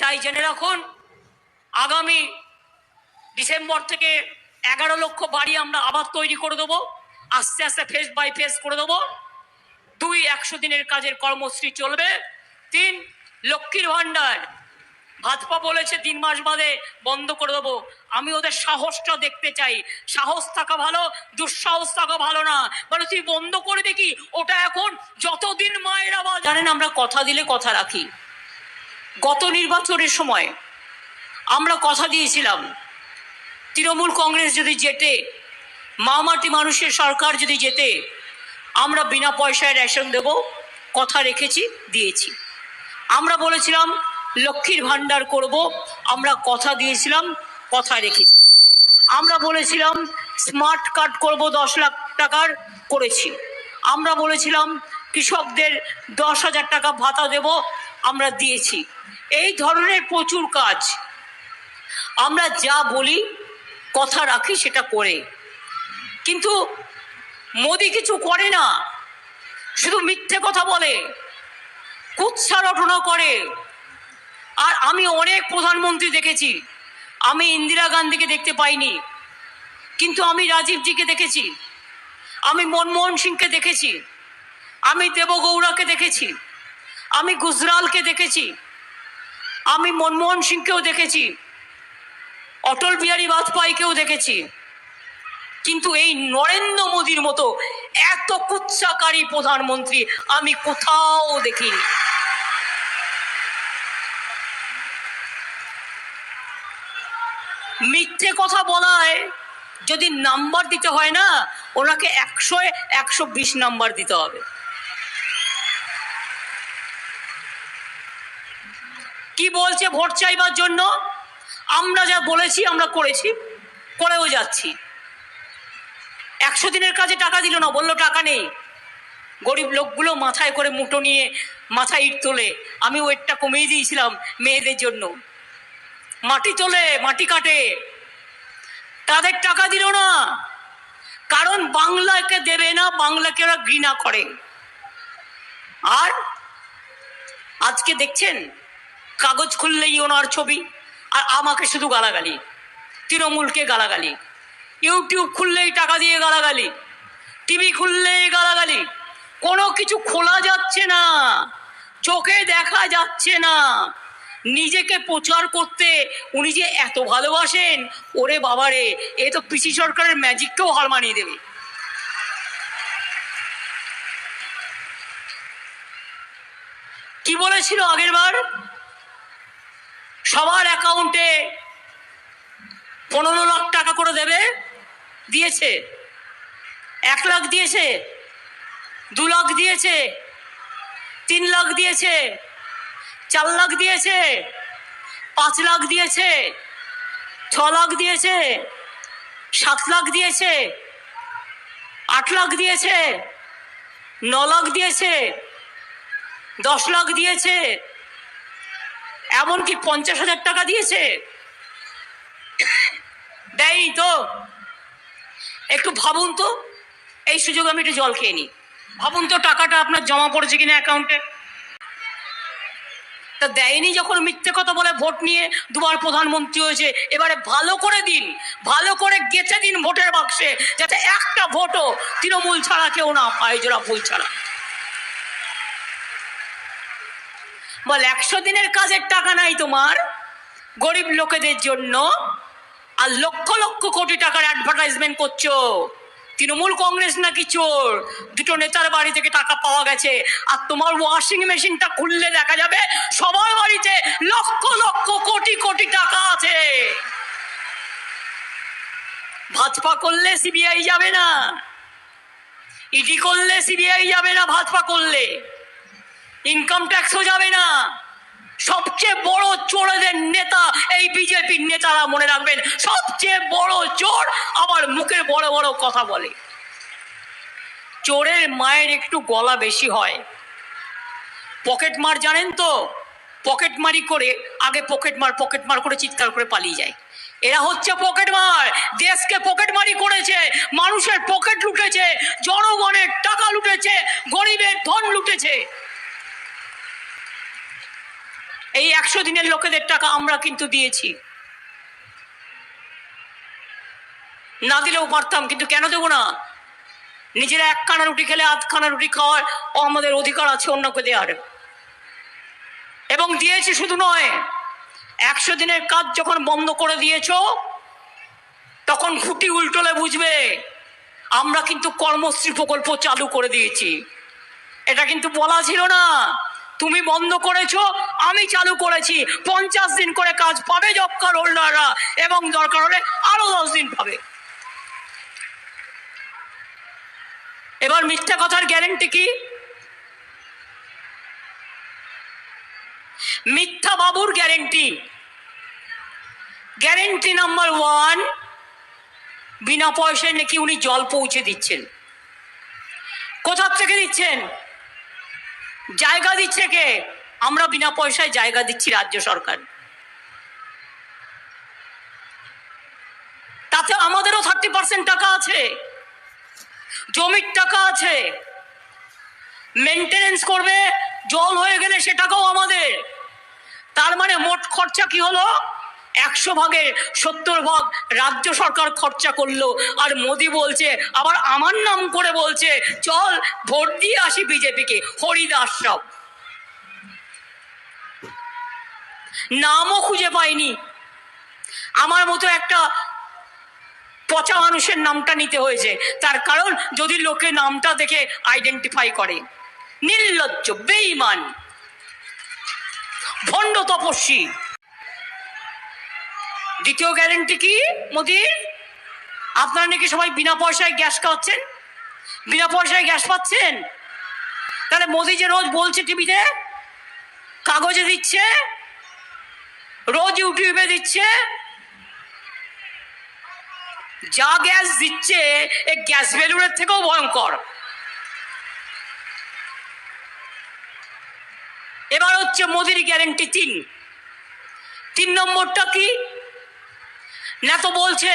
তাই জেনে রাখুন, আগামী ডিসেম্বর থেকে এগারো লক্ষ বাড়ি আমরা আবার তৈরি করে দেবো, আস্তে আস্তে ফেস বাই ফেস করে দেবো। দুই একশো দিনের কাজের কর্মশ্রী চলবে। তিন, লক্ষ্মীর ভাণ্ডার। ভাজপা বলেছে তিন মাস বাদে বন্ধ করে দেবো। আমি ওদের সাহসটা দেখতে চাই। সাহস থাকা ভালো, দুঃসাহস থাকা ভালো না। মানে তুই বন্ধ করবি কি? ওটা এখন যতদিন মায়েরা বা জানেন আমরা কথা দিলে কথা রাখি। গত নির্বাচনের সময় আমরা কথা দিয়েছিলাম, তৃণমূল কংগ্রেস যদি জেতে মামাটি মানুষের সরকার যদি যেতে আমরা বিনা পয়সায় রেশন দেব, কথা রেখেছি, দিয়েছি। আমরা বলেছিলাম, লক্ষ্মীর ভাণ্ডার করব, আমরা কথা দিয়েছিলাম, কথা রেখেছি। আমরা বলেছিলাম, স্মার্ট কার্ড করব দশ লাখ টাকার, করেছি। আমরা বলেছিলাম, কৃষকদের দশ হাজার টাকা ভাতা দেব, আমরা দিয়েছি। এই ধরনের প্রচুর কাজ। আমরা যা বলি, কথা রাখি সেটা করে। কিন্তু মোদি কিছু করে না। শুধু মিথ্যে কথা বলে, কুৎসা রটনা করে। আর আমি অনেক প্রধানমন্ত্রী দেখেছি। আমি ইন্দিরা গান্ধীকে দেখতে পাইনি। কিন্তু আমি রাজীবজিকে দেখেছি। আমি মনমোহন সিংকে দেখেছি। আমি দেবগৌড়াকে দেখেছি। আমি গুজরালকে দেখেছি। আমি মনমোহন সিংকেও দেখেছি, অটল বিহারী বাজপেয়ীকেও দেখেছি। কিন্তু এই নরেন্দ্র মোদীর মতো এত কুৎসাকারী প্রধানমন্ত্রী আমি কোথাও দেখিনি। মিথ্যে কথা বলায় যদি নাম্বার দিতে হয় না, ওনাকে একশো একশো বিশ নাম্বার দিতে হবে। কি বলছে ভোট চাইবার জন্য? আমরা যা বলেছি, আমরা করেছি, করেও যাচ্ছি। একশো দিনের কাজে টাকা দিল না, বলল, টাকা নেই। গরিব লোকগুলো মাথায় করে মুটো নিয়ে, মাথায় ইট তোলে। আমি ওয়েটটা কমিয়ে দিয়েছিলাম মেয়েদের জন্য। মাটি তোলে, মাটি কাটে। তাদের টাকা দিল না। কারণ বাংলাকে দেবে না, বাংলাকে ওরা ঘৃণা করে। আর আজকে দেখছেন কাগজ খুললেই ওনার ছবি, আর আমাকে শুধু গালাগালি। তৃণমূলকে গালাগালি। ইউটিউব খুললেই টাকা দিয়ে গালাগালি। টিভি খুললেই গালাগালি। কোনো কিছু খোলা যাচ্ছে না। চোখে দেখা যাচ্ছে না। নিজেকে প্রচার করতে উনি যে এত ভালোবাসেন, ওরে বাবারে, এ তো পিসি সরকারের ম্যাজিককেও হার মানিয়ে দেবে। কি বলেছিল আগের বার সবার অ্যাকাউন্টে পনেরো লাখ টাকা করে দেবে দিয়েছে এক লাখ দিয়েছে দু লাখ দিয়েছে তিন লাখ দিয়েছে চার লাখ দিয়েছে পাঁচ লাখ দিয়েছে ছ লাখ দিয়েছে সাত লাখ দিয়েছে আট লাখ দিয়েছে ন লাখ দিয়েছে দশ লাখ দিয়েছে এমনকি পঞ্চাশ হাজার টাকা দিয়েছে? দেয়নি তো। একটু ভাবুন তো, এই সুযোগ আমি একটু জল খেয়ে নিই। ভাবুন তো টাকাটা আপনার জমা পড়েছে কিনা অ্যাকাউন্টে। তা দেয়নি যখন মিথ্যে কথা বলে ভোট নিয়ে, দুবার প্রধানমন্ত্রী হয়েছে, এবারে ভালো করে দিন, ভালো করে গেছে দিন ভোটের বাক্সে, যাতে একটা ভোটও তৃণমূল ছাড়া কেউ না পায়, জোড়া ফুল ছাড়া। বল, একশো দিনের কাজের টাকা নাই তোমার? গরিব লোকেদের জন্য আর লক্ষ লক্ষ কোটি টাকার অ্যাডভার্টাইজমেন্ট করছ। তৃণমূল কংগ্রেস নাকি চোর? দুটো নেতার বাড়ি থেকে টাকা পাওয়া গেছে। আর তোমার ওয়াশিং মেশিনটা খুললে দেখা যাবে সবার বাড়িতে লক্ষ লক্ষ কোটি কোটি টাকা আছে। ভাজপা করলে সিবিআই যাবে না। ইডি করলে সিবিআই যাবে না ভাজপা করলে। ইনকাম ট্যাক্সও যাবে না। সবচেয়ে বড় চোরদের নেতা এই বিজেপির নেতারা মনে রাখবেন। সবচেয়ে বড় চোর আবার মুখে বড় বড় কথা বলে। চোরের মায়ের একটু গলা বেশি হয়। পকেট মার জানেন তো? পকেট মারি করে, আগে পকেট মার পকেট মার করে চিৎকার করে পালিয়ে যায়। এরা হচ্ছে পকেট মার। দেশকে পকেট মারি করেছে, মানুষের পকেট লুটেছে, জনগণের টাকা লুটেছে, গরিবের ধন লুটেছে। এই একশো দিনের লোকেদের টাকা আমরা কিন্তু দিয়েছি। না দিলেও পারতাম, কিন্তু কেন দেবো না? নিজেরা এক খানা রুটি খেলে আধ খানা রুটি খাওয়ার আমাদের অধিকার আছে অন্যকে দেওয়ার। এবং দিয়েছি শুধু নয়, একশো দিনের কাজ যখন বন্ধ করে দিয়েছ, তখন খুঁটি উল্টোলে বুঝবে, আমরা কিন্তু কর্মশ্রী প্রকল্প চালু করে দিয়েছি। এটা কিন্তু বলা ছিল না তুমি বন্ধ করেছ, আমি চালু করেছি। পঞ্চাশ দিন করে কাজ পাবে জব হোল্ডাররা এবং দরকার হলে আরও দশ দিন পাবে। এবার মিথ্যা কথার গ্যারেন্টি কি? মিথ্যা বাবুর গ্যারেন্টি গ্যারেন্টি নাম্বার ওয়ান বিনা পয়সায় নাকি উনি জল পৌঁছে দিচ্ছেন। কোথার থেকে দিচ্ছেন? জায়গা দিচ্ছে কে? আমরা বিনা পয়সায় জায়গা দিচ্ছি রাজ্য সরকার। তাতে আমাদেরও থার্টি পার্সেন্ট টাকা আছে। জমির টাকা আছে। মেনটেনেন্স করবে, জল হয়ে গেলে সে টাকাও আমাদের। তার মানে মোট খরচা কি হলো? একশো ভাগের সত্তর ভাগ রাজ্য সরকার খরচা করল। আর মোদি বলছে, আবার আমার নাম করে বলছে, চল ভোট দিয়ে আসি বিজেপিকে। হরিদাস সব নামও খুঁজে পাইনি। আমার মতো একটা পচা মানুষের নামটা নিতে হয়েছে। তার কারণ যদি লোকে নামটা দেখে আইডেন্টিফাই করে। নির্লজ্জ বেইমান ভণ্ড তপস্বী। দ্বিতীয় গ্যারেন্টি কি, মোদির? আপনারা নাকি সবাই বিনা পয়সায় গ্যাস খাওয়াচ্ছেন? বিনা পয়সায় গ্যাস পাচ্ছেন? তাহলে মোদি যে রোজ বলছে টিভিতে, কাগজে দিচ্ছে, রোজ ইউটিউবে দিচ্ছে, যা গ্যাস দিচ্ছে, এ গ্যাস বেলুনের থেকেও ভয়ঙ্কর। এবার হচ্ছে মোদির গ্যারেন্টি তিন। তিন নম্বরটা কি? না তো বলছে,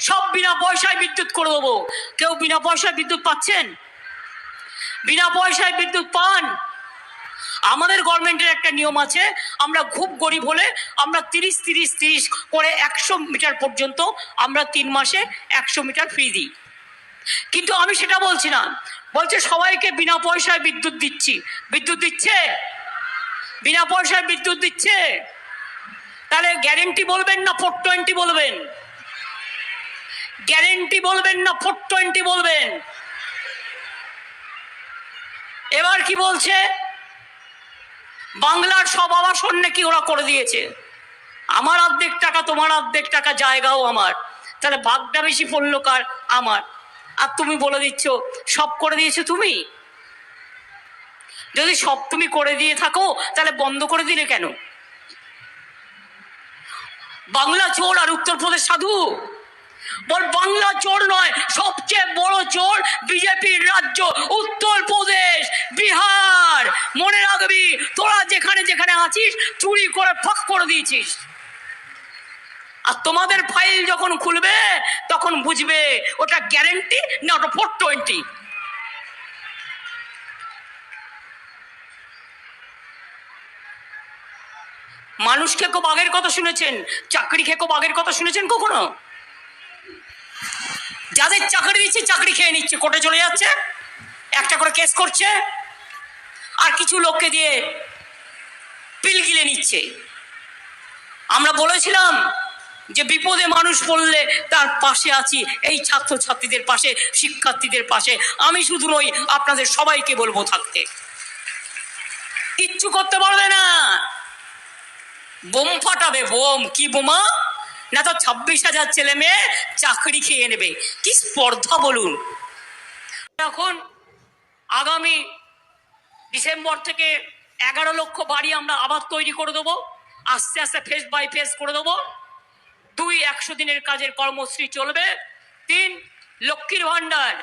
সব বিনা পয়সায় বিদ্যুৎ করে দেবো। কেউ বিনা পয়সায় বিদ্যুৎ পাচ্ছেন? বিনা পয়সায় বিদ্যুৎ পান? আমাদের গভর্নমেন্টের একটা নিয়ম আছে, আমরা খুব গরিব হলে আমরা তিরিশ তিরিশ তিরিশ করে একশো মিটার পর্যন্ত আমরা তিন মাসে একশো মিটার ফ্রি দিই। কিন্তু আমি সেটা বলছি না। বলছে, সবাইকে বিনা পয়সায় বিদ্যুৎ দিচ্ছি। বিদ্যুৎ দিচ্ছে? বিনা পয়সায় বিদ্যুৎ দিচ্ছে? তাহলে গ্যারেন্টি বলবেন না ফোর টোয়েন্টি বলবেন? গ্যারেন্টি বলবেন না ফোর টোয়েন্টি বলবেন? এবার কি বলছে? বাংলার সব আবাসন নাকি ওরা করে দিয়েছে। আমার অর্ধেক টাকা, তোমার অর্ধেক টাকা জায়গাও আমার। তাহলে ভাগটা বেশি পড়ল কার? আমার। আর তুমি বলে দিচ্ছ, সব করে দিয়েছ তুমি? যদি সব তুমি করে দিয়ে থাকো, তাহলে বন্ধ করে দিলে কেন? বাংলা চোর আর উত্তরপ্রদেশ সাধু। বল, বাংলা চোর নয়, সবচেয়ে বড় চোর বিজেপির রাজ্য উত্তরপ্রদেশ বিহার। মনে রাখবি, তোরা যেখানে যেখানে আছিস, চুরি করে ফাঁক করে দিয়েছিস। আর তোমাদের ফাইল যখন খুলবে, তখন বুঝবে, ওটা গ্যারেন্টি না, ওটা ফোর টোয়েন্টি মানুষ খেকো বাঘের কথা শুনেছেন। চাকরি খেকো বাঘের কথা শুনেছেন কখনো? যাদের চাকরি দিচ্ছে, চাকরি খেয়ে নিচ্ছে, কোর্টে চলে যাচ্ছে, একটা করে কেস করছে, আর কিছু লোককে দিয়ে পিল গিলে নিচ্ছে। আমরা বলেছিলাম যে বিপদে মানুষ পড়লে তার পাশে আছি, এই ছাত্রছাত্রীদের পাশে, শিক্ষার্থীদের পাশে। আমি শুধু নই, আপনাদের সবাইকে বলব থাকতে। কিচ্ছু করতে পারবে না। বোম ফাটাবে, বোম। কি বোমা? না তো ছাব্বিশ হাজার ছেলে মেয়ে চাকরি খেয়ে নেবে। কি স্পর্ধা বলুন। এখন আগামী ডিসেম্বর থেকে এগারো লক্ষ বাড়ি আমরা আবার তৈরি করে দেবো। আস্তে আস্তে ফেস বাই ফেস করে দেবো। দুই একশো দিনের কাজের কর্মশ্রী চলবে। তিন লক্ষ্মীর ভাণ্ডার।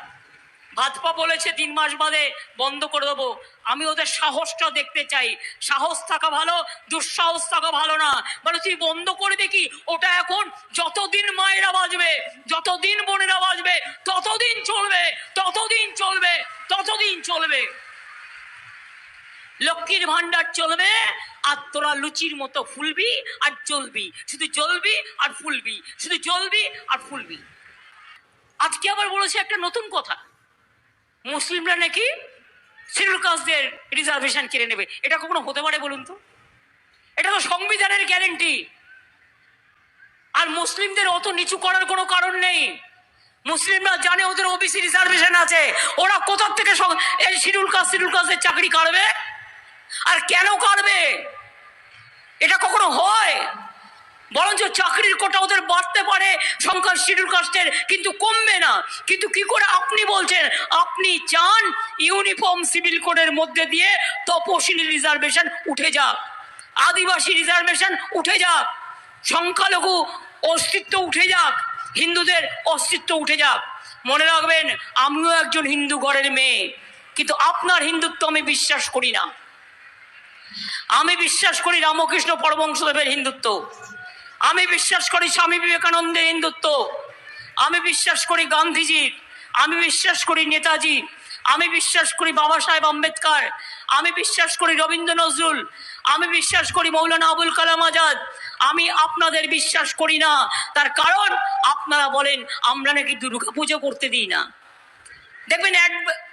ভাজপা বলেছে, তিন মাস বাদে বন্ধ করে দেবো। আমি ওদের সাহসটা দেখতে চাই। সাহস থাকা ভালো, দুঃসাহস থাকা ভালো না। মানে তুই বন্ধ করবি কি? ওটা এখন যতদিন মায়েরা বাজবে যতদিন বোনেরা বাজবে ততদিন চলবে ততদিন চলবে ততদিন চলবে। লক্ষ্মীর ভাণ্ডার চলবে, আর তোরা লুচির মতো ফুলবি আর জ্বলবি। শুধু জ্বলবি আর ফুলবি, শুধু জ্বলবি আর ফুলবি। আজকে আবার বলেছে একটা নতুন কথা। মুসলিমরা নাকি শিডিউল কাস্টদের রিজার্ভেশন কেড়ে নেবে। এটা কখনো হতে পারে বলুন তো? এটা তো সংবিধানের গ্যারেন্টি আর মুসলিমদের অত নিচু করার কোনো কারণ নেই। মুসলিমরা জানে ওদের ওবিসি রিজার্ভেশন আছে। ওরা কোথার থেকে এই শিডিউল কাস্ট শিডিউল কাস্টের চাকরি কাটবে? আর কেন কাটবে? এটা কখনো হয়? বরঞ্চ চাকরির কোটা ওদের বাড়তে পারে সংখ্যা শিডিউল কাস্টের, কিন্তু কমবে না। কিন্তু কি করে আপনি বলছেন? আপনি চান ইউনিফর্ম সিভিল কোডের মধ্যে দিয়ে তপশিলি রিজার্ভেশন উঠে যাক। আদিবাসী রিজার্ভেশন উঠে যাক। সংখ্যালঘু অস্তিত্ব উঠে যাক। হিন্দুদের অস্তিত্ব উঠে যাক। মনে রাখবেন, আমিও একজন হিন্দু ঘরের মেয়ে, কিন্তু আপনার হিন্দুত্ব আমি বিশ্বাস করি না। আমি বিশ্বাস করি রামকৃষ্ণ পরমংশদেবের হিন্দুত্ব। আমি বিশ্বাস করি স্বামী বিবেকানন্দের হিন্দুত্ব। আমি বিশ্বাস করি গান্ধীজির। আমি বিশ্বাস করি নেতাজি। আমি বিশ্বাস করি বাবা সাহেব আম্বেদকর। আমি বিশ্বাস করি রবীন্দ্র নজরুল। আমি বিশ্বাস করি মৌলানা আবুল কালাম আজাদ। আমি আপনাদের বিশ্বাস করি না। তার কারণ আপনারা বলেন, আমরা নাকি দুর্গা পুজো করতে দিই না। দেখবেন এক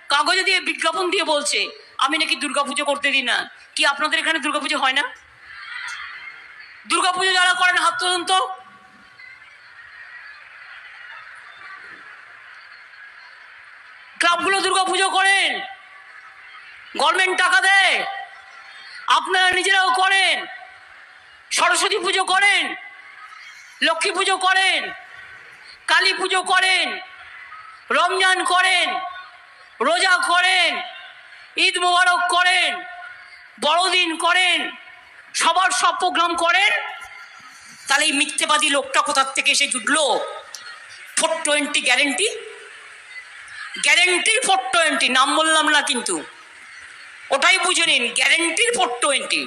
কাগজে দিয়ে বিজ্ঞাপন দিয়ে বলছে, আমি নাকি দুর্গাপুজো করতে দিই না। কি আপনাদের এখানে দুর্গাপুজো হয় না? দুর্গাপুজো যারা করেন, হাত তুলুন ক্লাবগুলো দুর্গাপুজো করেন। গভর্নমেন্ট টাকা দেয়। আপনারা নিজেরাও করেন। সরস্বতী পুজো করেন। লক্ষ্মী পুজো করেন। কালী পুজো করেন। রমজান করেন। রোজা করেন। ঈদ মোবারক করেন। বড়দিন করেন। সবার সব প্রোগ্রাম করেন। তাহলে এই মিথ্যেবাদী লোকটা কোথার থেকে এসে জুটলো? ফোর টোয়েন্টি গ্যারেন্টি গ্যারেন্টির ফোর টোয়েন্টি নাম বললাম না কিন্তু। ওটাই বুঝে নিন গ্যারেন্টির ফোর টোয়েন্টি